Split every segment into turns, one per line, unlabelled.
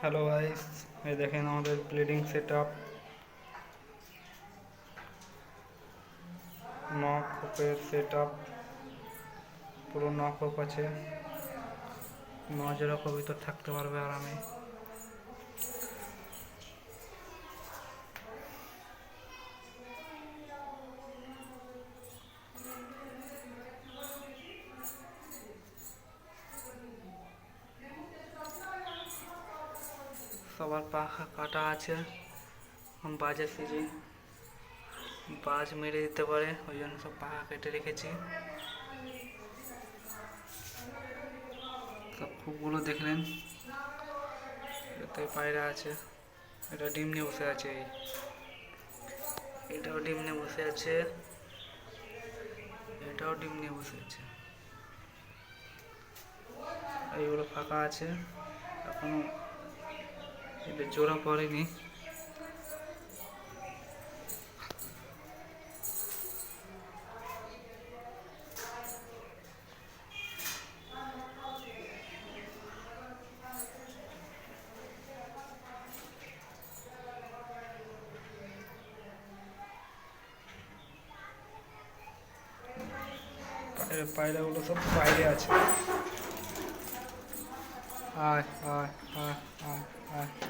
Hello guys এই দেখেন আমাদের ব্লিডিং সেট আপ নখ হোপের সেট আপ পুরো হোপ আছে নজরা কবিতর থাকতে পারবে আরামে। সবার পাখা কাটা আছে। বাজে সিজন বাজ মেরে দিতে পারে, ওই জন্য সব পাখা কেটে রেখেছি। সব খুবগুলো দেখলেন এতে পায়রা আছে। এটা ডিম নিয়ে বসে আছে। এই এটাও ডিম নিয়ে বসে আছে। এটাও ডিম নিয়ে বসে আছে। এইগুলো ফাঁকা আছে। এখনও এটা জোড়া পড়েনি। পায়রা পায়রাগুলো সব বাইরে আছে। আয় আয় আয় আয় আয়।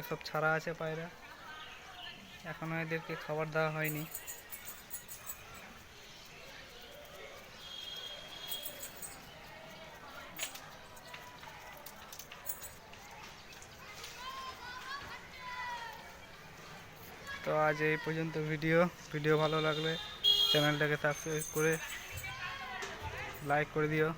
এসব ছাড়া আছে পায়রা। এখনও এদেরকে খাবার দেওয়া হয়নি। তো আজ এই পর্যন্ত ভিডিও। ভিডিও ভালো লাগলে চ্যানেলটাকে সাবস্ক্রাইব করে লাইক করে দিও।